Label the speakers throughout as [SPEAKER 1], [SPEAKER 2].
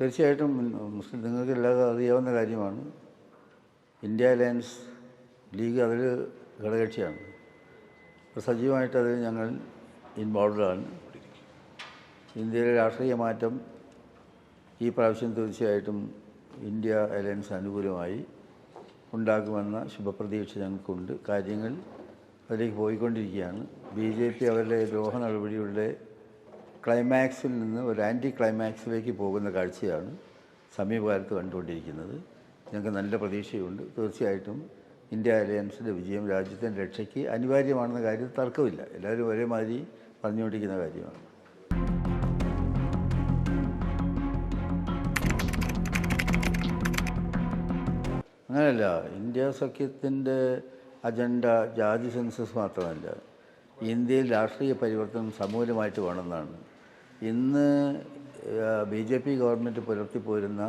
[SPEAKER 1] തീർച്ചയായിട്ടും മുസ്ലിം നിങ്ങൾക്ക് എല്ലാവർക്കും അറിയാവുന്ന കാര്യമാണ്. ഇന്ത്യ അലയൻസ് ലീഗ് അതിൽ ഘടകക്ഷിയാണ് അപ്പോൾ സജീവമായിട്ട് അതിൽ ഞങ്ങൾ ഇൻവോൾവ്ഡാണ് ഇന്ത്യയിലെ രാഷ്ട്രീയ മാറ്റം ഈ പ്രാവശ്യം തീർച്ചയായിട്ടും ഇന്ത്യ അലയൻസ് അനുകൂലമായി ഉണ്ടാകുമെന്ന ശുഭപ്രതീക്ഷ ഞങ്ങൾക്കുണ്ട്. കാര്യങ്ങൾ അതിലേക്ക് പോയിക്കൊണ്ടിരിക്കുകയാണ്. ബി ജെ പി അവരുടെ ദ്രോഹ നടപടികളുടെ ക്ലൈമാക്സിൽ നിന്ന് ഒരു ആന്റി ക്ലൈമാക്സിലേക്ക് പോകുന്ന കാഴ്ചയാണ് സമീപകാലത്ത് കണ്ടുകൊണ്ടിരിക്കുന്നത്. ഞങ്ങൾക്ക് നല്ല പ്രതീക്ഷയുണ്ട്. തീർച്ചയായിട്ടും ഇന്ത്യ അലയൻസിന്റെ വിജയം രാജ്യത്തിന്റെ രക്ഷയ്ക്ക് അനിവാര്യമാണെന്ന കാര്യം തർക്കമില്ല. എല്ലാവരും ഒരേമാതിരി പറഞ്ഞുകൊണ്ടിരിക്കുന്ന കാര്യമാണ്. അങ്ങനെയല്ല ഇന്ത്യ സഖ്യത്തിന്റെ അജണ്ട ജാതി സെൻസസ് മാത്രമല്ല ഇന്ത്യയിൽ രാഷ്ട്രീയ പരിവർത്തനം സമൂലമായിട്ട് വേണമെന്നാണ് ഇന്ന് ബി ജെ പി ഗവൺമെന്റ് പുലർത്തിപ്പോരുന്ന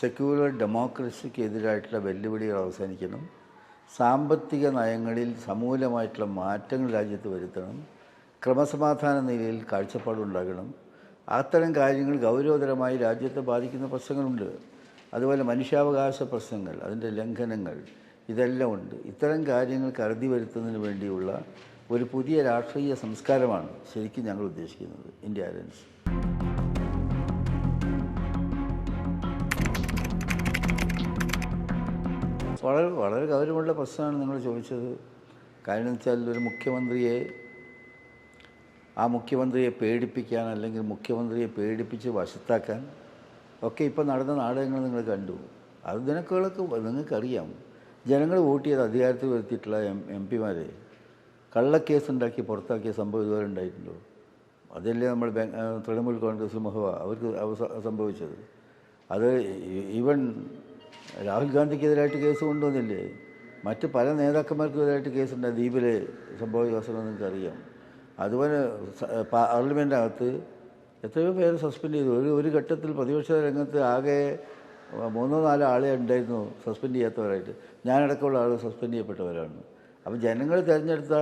[SPEAKER 1] സെക്യുലർ ഡെമോക്രസിക്ക് എതിരായിട്ടുള്ള വെല്ലുവിളികൾ അവസാനിക്കണം. സാമ്പത്തിക നയങ്ങളിൽ സമൂലമായിട്ടുള്ള മാറ്റങ്ങൾ രാജ്യത്ത് വരുത്തണം. ക്രമസമാധാന നിലയിൽ കാഴ്ചപ്പാടുണ്ടാകണം. അത്തരം കാര്യങ്ങൾ ഗൗരവതരമായി രാജ്യത്തെ ബാധിക്കുന്ന പ്രശ്നങ്ങളുണ്ട്. അതുപോലെ മനുഷ്യാവകാശ പ്രശ്നങ്ങൾ അതിന്റെ ലംഘനങ്ങൾ ഇതെല്ലാം ഉണ്ട്. ഇത്തരം കാര്യങ്ങൾ കരുതി വരുത്തുന്നതിന് വേണ്ടിയുള്ള ഒരു പുതിയ രാഷ്ട്രീയ സംസ്കാരമാണ് ശരിക്കും ഞങ്ങൾ ഉദ്ദേശിക്കുന്നത് ഇന്ത്യ അലയൻസ് വളരെ വളരെ ഗൗരവമുള്ള പ്രശ്നമാണ് നിങ്ങൾ ചോദിച്ചത്. കാരണം വെച്ചാൽ ഒരു മുഖ്യമന്ത്രിയെ ആ മുഖ്യമന്ത്രിയെ പേടിപ്പിക്കാൻ അല്ലെങ്കിൽ മുഖ്യമന്ത്രിയെ പേടിപ്പിച്ച് വശത്താക്കാൻ ഒക്കെ ഇപ്പോൾ നടന്ന നാടകങ്ങൾ നിങ്ങൾ കണ്ടു. അത് നിനക്കുകളൊക്കെ നിങ്ങൾക്കറിയാം. ജനങ്ങൾ വോട്ട് ചെയ്ത് അധികാരത്തിൽ വരുത്തിയിട്ടുള്ള എം എം പിമാരെ കള്ളക്കേസ് ഉണ്ടാക്കി പുറത്താക്കിയ സംഭവം ഇതുവരെ ഉണ്ടായിട്ടുണ്ടോ? അതല്ലേ നമ്മൾ തൃണമൂൽ കോൺഗ്രസ് മഹുവ അവർക്ക് സംഭവിച്ചത്. അത് ഈവൻ രാഹുൽ ഗാന്ധിക്കെതിരായിട്ട് കേസ് കൊണ്ടുവന്നില്ലേ? മറ്റ് പല നേതാക്കന്മാർക്കെതിരായിട്ട് കേസുണ്ട്. ദ്വീപിലെ സംഭവ വികാസം നിങ്ങൾക്കറിയാം അതുപോലെ പാർലമെന്റിനകത്ത് എത്രയോ പേര് സസ്പെൻഡ് ചെയ്തു. ഒരു ഒരു ഘട്ടത്തിൽ പ്രതിപക്ഷ രംഗത്ത് ആകെ മൂന്നോ നാലോ ആളെ ഉണ്ടായിരുന്നു സസ്പെൻഡ് ചെയ്യാത്തവരായിട്ട്. ഞാനടക്കമുള്ള ആൾ സസ്പെൻഡ് ചെയ്യപ്പെട്ടവരാണ്. അപ്പോൾ ജനങ്ങൾ തിരഞ്ഞെടുത്ത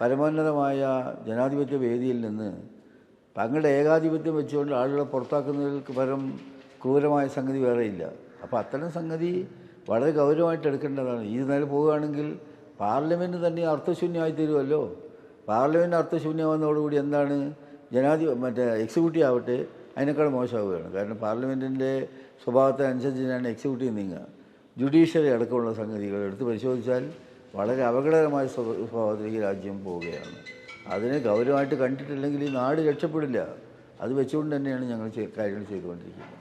[SPEAKER 1] പരമോന്നതമായ ജനാധിപത്യ വേദിയിൽ നിന്ന് തങ്ങളുടെ ഏകാധിപത്യം വെച്ചുകൊണ്ട് ആളുകളെ പുറത്താക്കുന്നതിൽക്ക് പരം ക്രൂരമായ സംഗതി വേറെയില്ല. അപ്പോൾ അത്തരം സംഗതി വളരെ ഗൗരവമായിട്ട് എടുക്കേണ്ടതാണ്. ഈ നില പോവുകയാണെങ്കിൽ പാർലമെന്റ് തന്നെ അർത്ഥശൂന്യമായി തരുമല്ലോ പാർലമെന്റ് അർത്ഥശൂന്യമാകുന്നതോടുകൂടി എന്താണ് ജനാധി മറ്റേ എക്സിക്യൂട്ടീവ് ആവട്ടെ അതിനേക്കാൾ മോശമാവുകയാണ്. കാരണം പാർലമെന്റിന്റെ സ്വഭാവത്തിനനുസരിച്ച് തന്നെയാണ് എക്സിക്യൂട്ടീവ് നീങ്ങുക. ജുഡീഷ്യറി അടക്കമുള്ള സംഗതികൾ എടുത്ത് പരിശോധിച്ചാൽ വളരെ അപകടകരമായ സ്വഭാവത്തിൽ ഈ രാജ്യം പോവുകയാണ്. അതിനെ ഗൗരവമായിട്ട് കണ്ടിട്ടില്ലെങ്കിൽ ഈ നാട് രക്ഷപ്പെടില്ല. അത് വെച്ചുകൊണ്ട് തന്നെയാണ് ഞങ്ങൾ കാര്യങ്ങൾ ചെയ്തുകൊണ്ടിരിക്കുന്നത്.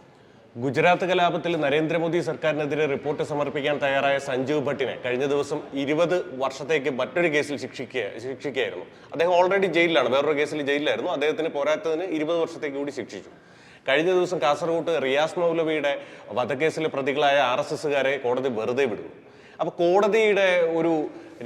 [SPEAKER 2] ഗുജറാത്ത് കലാപത്തിൽ നരേന്ദ്രമോദി സർക്കാരിനെതിരെ റിപ്പോർട്ട് സമർപ്പിക്കാൻ തയ്യാറായ സഞ്ജീവ് ഭട്ടിനെ കഴിഞ്ഞ ദിവസം ഇരുപത് വർഷത്തേക്ക് മറ്റൊരു കേസിൽ ശിക്ഷിക്കുക ശിക്ഷിക്കുകയായിരുന്നു. അദ്ദേഹം ഓൾറെഡി ജയിലിലാണ്. വേറൊരു കേസിൽ ജയിലിലായിരുന്നു. അദ്ദേഹത്തിന് പോരാത്തതിന് ഇരുപത് വർഷത്തേക്ക് കൂടി ശിക്ഷിച്ചു. കഴിഞ്ഞ ദിവസം കാസർഗോഡ് റിയാസ് മൗലവിയുടെ വധക്കേസിലെ പ്രതികളായ ആർ എസ് കോടതി വെറുതെ വിടുന്നു. അപ്പൊ കോടതിയുടെ ഒരു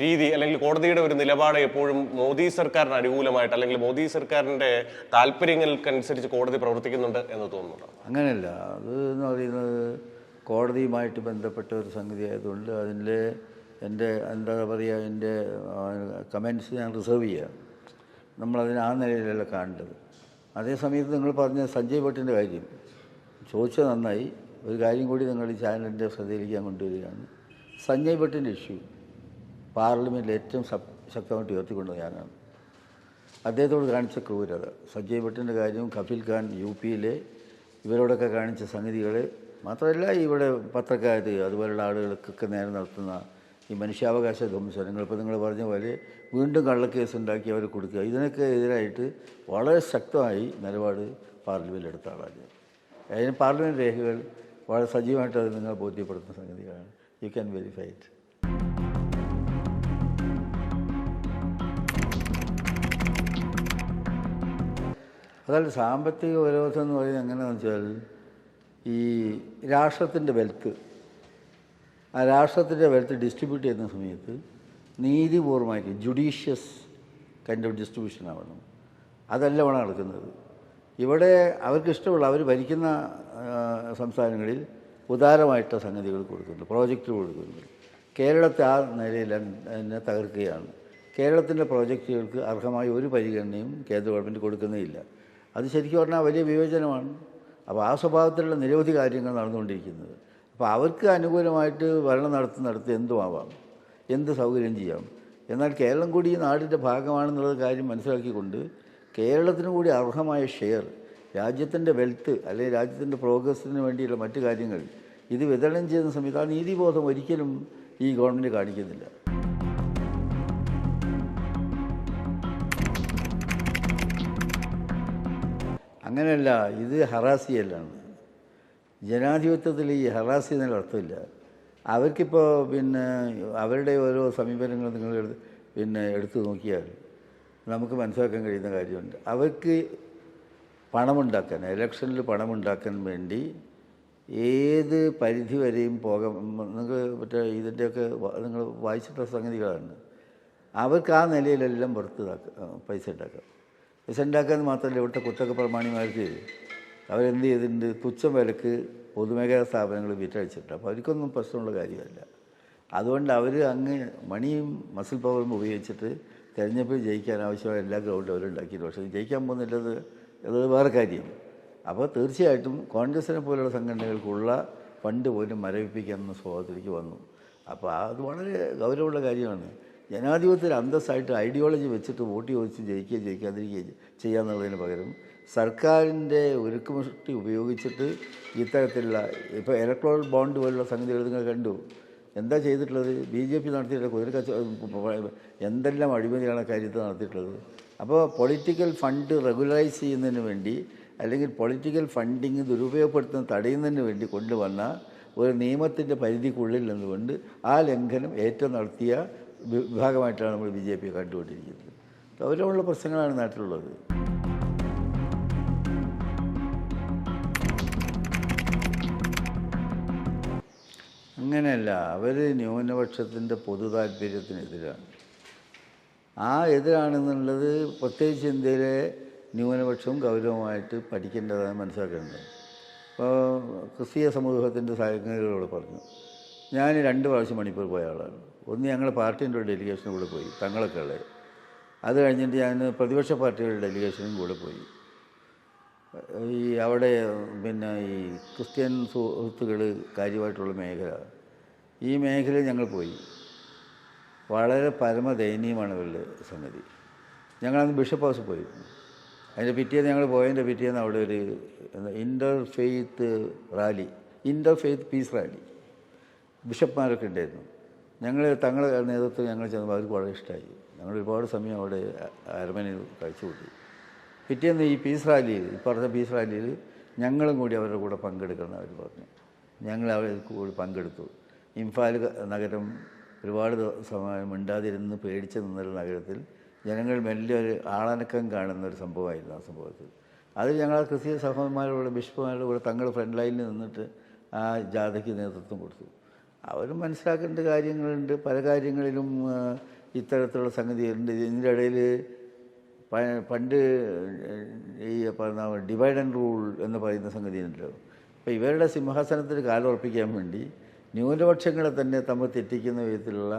[SPEAKER 2] രീതി അല്ലെങ്കിൽ കോടതിയുടെ ഒരു നിലപാട് എപ്പോഴും മോദി സർക്കാരിന് അനുകൂലമായിട്ട് അല്ലെങ്കിൽ മോദി സർക്കാരിന്റെ താല്പര്യങ്ങൾക്കനുസരിച്ച് കോടതി പ്രവർത്തിക്കുന്നുണ്ട് എന്ന് തോന്നുന്നുണ്ട്?
[SPEAKER 1] അങ്ങനെയല്ല. അത് എന്ന് പറയുന്നത് കോടതിയുമായിട്ട് ബന്ധപ്പെട്ട ഒരു സംഗതി ആയതുകൊണ്ട് അതിന്റെ എന്റെ എന്താ പറയുക എന്റെ കമൻസ് ഞാൻ റിസർവ് ചെയ്യുക നമ്മളതിന് ആ നിലയിലല്ല കാണേണ്ടത്. അതേ സമയത്ത് നിങ്ങൾ പറഞ്ഞ സഞ്ജയ് ഭട്ടിന്റെ കാര്യം ചോദിച്ചത് നന്നായി. ഒരു കാര്യം കൂടി നിങ്ങൾ ഈ ചാനലിന്റെ ശ്രദ്ധയിലേക്ക് ഞാൻ കൊണ്ടുവരികയാണ്. സഞ്ജയ് ഭട്ടിന്റെ ഇഷ്യൂ പാർലമെന്റിൽ ഏറ്റവും ശക്- ശക്തമായിട്ട് ഉയർത്തിക്കൊണ്ടത് ഞാനാണ് അദ്ദേഹത്തോട് കാണിച്ച ക്രൂരത സഞ്ജയ് ഭട്ടിന്റെ കാര്യവും കപിൽ ഖാൻ യു പിയിലെ ഇവരോടൊക്കെ കാണിച്ച സംഗതികൾ മാത്രമല്ല ഇവിടെ പത്രക്കാർ അതുപോലുള്ള ആളുകൾക്കൊക്കെ നേരെ നടത്തുന്ന ഈ മനുഷ്യാവകാശ ധ്വംസനങ്ങൾ ഇപ്പോൾ നിങ്ങൾ പറഞ്ഞ പോലെ വീണ്ടും കള്ളക്കേസ് ഉണ്ടാക്കി അവർ കൊടുക്കുക. ഇതിനൊക്കെ എതിരായിട്ട് വളരെ ശക്തമായി നിലപാട് പാർലമെന്റിൽ എടുത്ത ആളാണ്. അതിന് പാർലമെന്റ് രേഖകൾ വളരെ സജീവമായിട്ട് അത് നിങ്ങൾ ബോധ്യപ്പെടുത്തുന്ന സംഗതികളാണ്. You can verify it. അതല്ല സാമ്പത്തിക ഉപരോധം എന്ന് പറയുന്നത് എങ്ങനെയാണെന്ന് വെച്ചാൽ ഈ രാഷ്ട്രത്തിന്റെ വെൽത്ത് ആ രാഷ്ട്രത്തിന്റെ വെൽത്ത് ഡിസ്ട്രിബ്യൂട്ട് ചെയ്യുന്ന സമയത്ത് നീതിപൂർവമായിട്ട് ജുഡീഷ്യസ് കൈൻഡ് ഓഫ് ഡിസ്ട്രിബ്യൂഷൻ ആവണം അതല്ല വേണം നടക്കുന്നത് ഇവിടെ അവർക്ക് ഇഷ്ടമുള്ള അവർ ഭരിക്കുന്ന സംസ്ഥാനങ്ങളിൽ ഉദാരമായിട്ട സംഗതികൾ കൊടുക്കുന്നുണ്ട് പ്രോജക്റ്റ് കൊടുക്കുന്നുണ്ട് കേരളത്തെ ആ നിലയിൽ എന്നെ തകർക്കുകയാണ്. കേരളത്തിന്റെ പ്രോജക്റ്റുകൾക്ക് അർഹമായ ഒരു പരിഗണനയും കേന്ദ്ര ഗവൺമെന്റ് കൊടുക്കുന്നേയില്ല അത് ശരിക്കും പറഞ്ഞാൽ വലിയ വിവേചനമാണ്. അപ്പോൾ ആ സ്വഭാവത്തിലുള്ള നിരവധി കാര്യങ്ങൾ നടന്നുകൊണ്ടിരിക്കുന്നത്. അപ്പോൾ അവർക്ക് അനുകൂലമായിട്ട് ഭരണം നടത്തുന്നിടത്ത് എന്തുമാവാം? എന്ത് സൗകര്യം ചെയ്യാം? എന്നാൽ കേരളം കൂടി ഈ നാടിന്റെ ഭാഗമാണെന്നുള്ള കാര്യം മനസ്സിലാക്കിക്കൊണ്ട് കേരളത്തിനും കൂടി അർഹമായ ഷെയർ രാജ്യത്തിന്റെ വെൽത്ത് അല്ലെങ്കിൽ രാജ്യത്തിന്റെ പ്രോഗ്രസ്സിന് വേണ്ടിയുള്ള മറ്റു കാര്യങ്ങൾ ഇത് വിതരണം ചെയ്യുന്ന സമയത്ത് ആ നീതിബോധം ഒരിക്കലും ഈ ഗവൺമെന്റ് കാണിക്കുന്നില്ല. അങ്ങനെയല്ല ഇത് ഹറാസിയല്ലാണ് ജനാധിപത്യത്തിൽ ഈ ഹറാസി എന്നൊരു അർത്ഥമില്ല. അവർക്കിപ്പോൾ പിന്നെ അവരുടെ ഓരോ സമീപനങ്ങൾ നിങ്ങൾ പിന്നെ എടുത്തു നോക്കിയാൽ നമുക്ക് മനസ്സിലാക്കാൻ കഴിയുന്ന കാര്യമുണ്ട്. അവർക്ക് പണമുണ്ടാക്കാൻ ഇലക്ഷനിൽ പണമുണ്ടാക്കാൻ വേണ്ടി ഏത് പരിധി വരെയും പോകാം. നിങ്ങൾ മറ്റേ ഇതിന്റെയൊക്കെ നിങ്ങൾ വായിച്ചിട്ടുള്ള സംഗതികളാണ്. അവർക്ക് ആ നിലയിലെല്ലാം പുറത്ത് പൈസ ഉണ്ടാക്കാം പൈസ ഉണ്ടാക്കാൻ മാത്രമല്ല ഇവിടുത്തെ കുത്തക പ്രമാണിമാർക്ക് അവരെന്ത് ചെയ്തിട്ടുണ്ട്? തുച്ഛം വിലക്ക് പൊതുമേഖലാ സ്ഥാപനങ്ങൾ വിറ്റഴിച്ചിട്ടുണ്ട്. അപ്പോൾ അവർക്കൊന്നും പ്രശ്നമുള്ള കാര്യമല്ല. അതുകൊണ്ട് അവർ അങ്ങ് മണിയും മസിൽ പവറും ഉപയോഗിച്ചിട്ട് തെരഞ്ഞെടുപ്പിൽ ജയിക്കാൻ ആവശ്യമായ എല്ലാ ഗ്രൗണ്ടും അവരുണ്ടാക്കിയിട്ടുണ്ട്. പക്ഷേ ജയിക്കാൻ പോകുന്നില്ലത് അത് വേറെ കാര്യം. അപ്പോൾ തീർച്ചയായിട്ടും കോൺഗ്രസിനെ പോലുള്ള സംഘടനകൾക്കുള്ള ഫണ്ട് പോലും മരവിപ്പിക്കാമെന്ന സ്വഭാവത്തിലേക്ക് വന്നു. അപ്പോൾ അത് വളരെ ഗൗരവമുള്ള കാര്യമാണ്. ജനാധിപത്യത്തിൽ അന്തസ്സായിട്ട് ഐഡിയോളജി വെച്ചിട്ട് വോട്ട് ചോദിച്ച് ജയിക്കുകയോ ജയിക്കാതിരിക്കുകയോ ചെയ്യാന്നുള്ളതിന് പകരം സർക്കാരിന്റെ ഒരുക്കുമുഷ്ടി ഉപയോഗിച്ചിട്ട് ഇത്തരത്തിലുള്ള ഇപ്പോൾ ഇലക്ട്രോൾ ബോണ്ട് പോലുള്ള സംഗതികൾ നിങ്ങൾ കണ്ടു. എന്താ ചെയ്തിട്ടുള്ളത്? ബി ജെ പി നടത്തിയിട്ടുള്ള കുതിരക്കച്ചവടം കച്ച എന്തെല്ലാം അഴിമതിയാണ് കാര്യത്തിൽ നടത്തിയിട്ടുള്ളത്? അപ്പോൾ പൊളിറ്റിക്കൽ ഫണ്ട് റെഗുലറൈസ് ചെയ്യുന്നതിന് വേണ്ടി അല്ലെങ്കിൽ പൊളിറ്റിക്കൽ ഫണ്ടിങ് ദുരുപയോഗപ്പെടുത്തുന്ന തടയുന്നതിന് വേണ്ടി കൊണ്ടുവന്ന ഒരു നിയമത്തിന്റെ പരിധിക്കുള്ളിൽ നിന്നുകൊണ്ട് ആ ലംഘനം ഏറ്റവും നടത്തിയ വിഭാഗമായിട്ടാണ് നമ്മൾ ബി ജെ പി കണ്ടുകൊണ്ടിരിക്കുന്നത്. ഗൗരവമുള്ള പ്രശ്നങ്ങളാണ് നാട്ടിലുള്ളത്. അങ്ങനെയല്ല അവർ ന്യൂനപക്ഷത്തിന്റെ പൊതു താല്പര്യത്തിനെതിരാണ്. ആ എതിരാണെന്നുള്ളത് പ്രത്യേകിച്ച് ഇന്ത്യയിലെ ന്യൂനപക്ഷവും ഗൗരവമായിട്ട് പഠിക്കേണ്ടതാണ് മനസ്സിലാക്കേണ്ടത് ഇപ്പോൾ ക്രിസ്തീയ സമൂഹത്തിന്റെ സഹകരികളോട് പറഞ്ഞു. ഞാൻ രണ്ട് പ്രാവശ്യം മണിപ്പൂർ പോയ ആളാണ്. ഒന്ന് ഞങ്ങളുടെ പാർട്ടീന്റെ ഒരു ഡെലിഗേഷനും കൂടെ പോയി തങ്ങളൊക്കെ ഉള്ളത്. അത് കഴിഞ്ഞിട്ട് ഞാൻ പ്രതിപക്ഷ പാർട്ടികളുടെ ഡെലിഗേഷനും കൂടെ പോയി. ഈ അവിടെ പിന്നെ ഈ ക്രിസ്ത്യൻ സുഹൃത്തുക്കൾ കാര്യമായിട്ടുള്ള മേഖല. ഈ മേഖലയിൽ ഞങ്ങൾ പോയി. വളരെ പരമദയനീയമാണ് ഇവരുടെ സംഗതി ഞങ്ങളന്ന് ബിഷപ്പ് ഹൗസ് പോയി. അതിന്റെ പിറ്റേന്ന് ഞങ്ങൾ പോയതിന്റെ പിറ്റേന്ന് അവിടെ ഒരു interfaith rally interfaith peace rally ബിഷപ്പ്മാരൊക്കെ ഉണ്ടായിരുന്നു. ഞങ്ങൾ തങ്ങളുടെ നേതൃത്വം ഞങ്ങൾ ചെന്നപ്പോൾ അവർക്ക് വളരെ ഇഷ്ടമായി. ഞങ്ങൾ ഒരുപാട് സമയം അവിടെ അരമനയിൽ കഴിച്ചു കൂട്ടി. പിറ്റേന്ന് ഈ പീസ് റാലിയിൽ ഈ പറഞ്ഞ പീസ് റാലിയിൽ ഞങ്ങളും കൂടി അവരുടെ കൂടെ പങ്കെടുക്കണം അവർ പറഞ്ഞു. ഞങ്ങൾ അവർ കൂടി പങ്കെടുത്തു. ഇംഫാൽ നഗരം ഒരുപാട് സമയം മിണ്ടാതിരുന്ന് പേടിച്ച് നിന്നൊരു നഗരത്തിൽ ജനങ്ങൾ മെല്ലെ ഒരു ആളനക്കം കാണുന്ന ഒരു സംഭവമായിരുന്നു ആ സംഭവത്തിൽ. അതിൽ ഞങ്ങൾ ക്രിസ്തീയ സഹോദരന്മാരോട് ബിഷപ്പുമാരുടെ കൂടെ തങ്ങൾ ഫ്രണ്ട് ലൈനിൽ നിന്നിട്ട് ആ ജാഥയ്ക്ക് നേതൃത്വം കൊടുത്തു. അവർ മനസ്സിലാക്കേണ്ട കാര്യങ്ങളുണ്ട്. പല കാര്യങ്ങളിലും ഇത്തരത്തിലുള്ള സംഗതികളുണ്ട്. ഇതിന്റെ ഇടയിൽ പണ്ട് ഈ പറഞ്ഞ ഡിവൈഡ് ആൻഡ് റൂൾ എന്ന് പറയുന്ന സംഗതി ഉണ്ടല്ലോ അപ്പോൾ ഇവരുടെ സിംഹാസനത്തിൽ കാലുറപ്പിക്കാൻ വേണ്ടി ന്യൂനപക്ഷങ്ങളെ തന്നെ തമ്മിൽ തെറ്റിക്കുന്ന വിധത്തിലുള്ള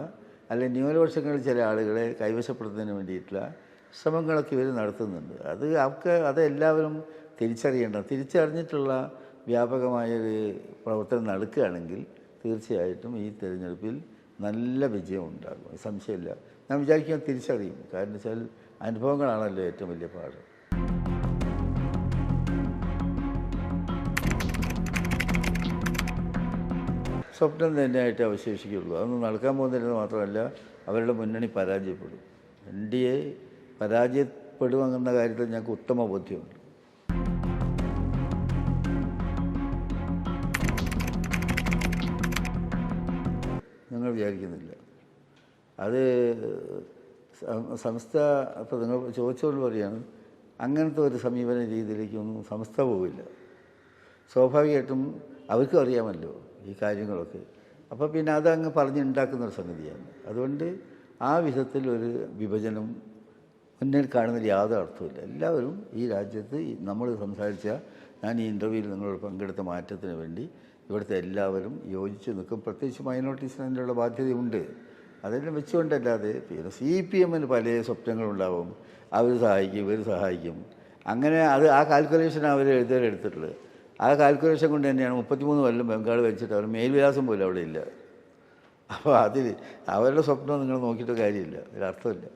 [SPEAKER 1] അല്ലെങ്കിൽ ന്യൂനപക്ഷങ്ങളിൽ ചില ആളുകളെ കൈവശപ്പെടുത്തുന്നതിന് വേണ്ടിയിട്ടുള്ള ശ്രമങ്ങളൊക്കെ ഇവർ നടത്തുന്നുണ്ട്. അത് അവർക്ക് അതെല്ലാവരും തിരിച്ചറിയേണ്ട തിരിച്ചറിഞ്ഞിട്ടുള്ള വ്യാപകമായൊരു പ്രവർത്തനം നടക്കുകയാണെങ്കിൽ തീർച്ചയായിട്ടും ഈ തിരഞ്ഞെടുപ്പിൽ നല്ല വിജയം ഉണ്ടാകും. സംശയമില്ല. ഞാൻ വിചാരിക്കുന്നത് തിരിച്ചറിയും. കാരണം വെച്ചാൽ അനുഭവങ്ങളാണല്ലോ ഏറ്റവും വലിയ പാട് സ്വപ്നം തന്നെയായിട്ട് അവശേഷിക്കുള്ളൂ. അതൊന്നും നടക്കാൻ പോകുന്നില്ലെന്ന് മാത്രമല്ല അവരുടെ മുന്നണി പരാജയപ്പെടും. എൻ ഡി എ പരാജയപ്പെടുമെന്ന കാര്യത്തിൽ ഞങ്ങൾക്ക് ഉത്തമ ബോധ്യമുണ്ട്. ഞങ്ങൾ വിചാരിക്കുന്നില്ല. അത് സംസ്ഥ അപ്പോൾ നിങ്ങൾ ചോദിച്ചുകൊണ്ട് പറയാണ് അങ്ങനത്തെ ഒരു സമീപന രീതിയിലേക്കൊന്നും സംസ്ഥ പോവില്ല. സ്വാഭാവികമായിട്ടും അവർക്കും അറിയാമല്ലോ ഈ കാര്യങ്ങളൊക്കെ. അപ്പോൾ പിന്നെ അതങ്ങ് പറഞ്ഞുണ്ടാക്കുന്ന ഒരു സംഗതിയാണ്. അതുകൊണ്ട് ആ വിധത്തിൽ ഒരു വിഭജനം മുന്നിൽ കാണുന്നതിൽ യാതൊരു അർത്ഥമില്ല എല്ലാവരും ഈ രാജ്യത്ത് നമ്മൾ സംസാരിച്ച ഞാൻ ഈ ഇന്റർവ്യൂവിൽ നിങ്ങളോട് പങ്കെടുത്ത മാറ്റത്തിന് വേണ്ടി ഇവിടുത്തെ എല്ലാവരും യോജിച്ച് നിൽക്കും. പ്രത്യേകിച്ച് മൈനോറിറ്റീസിന് അതിനുള്ള ബാധ്യതയുണ്ട്. അതെല്ലാം വെച്ചുകൊണ്ടല്ലാതെ പിന്നെ സി പി എമ്മിന് പല സ്വപ്നങ്ങളുണ്ടാവും. അവർ സഹായിക്കും ഇവർ സഹായിക്കും. അങ്ങനെ അത് ആ കാൽക്കുലേഷൻ അവർ എഴുതാൻ എടുത്തിട്ടുള്ളത്. ആ കാൽക്കുലേഷൻ കൊണ്ട് തന്നെയാണ് മുപ്പത്തിമൂന്ന് കൊല്ലം ബംഗാൾ വലിച്ചിട്ട് അവർ മേൽവിലാസം പോലും അവിടെ ഇല്ല. അപ്പോൾ അതിൽ അവരുടെ സ്വപ്നം നിങ്ങൾ നോക്കിയിട്ട് കാര്യമില്ല. അതിലർത്ഥമില്ല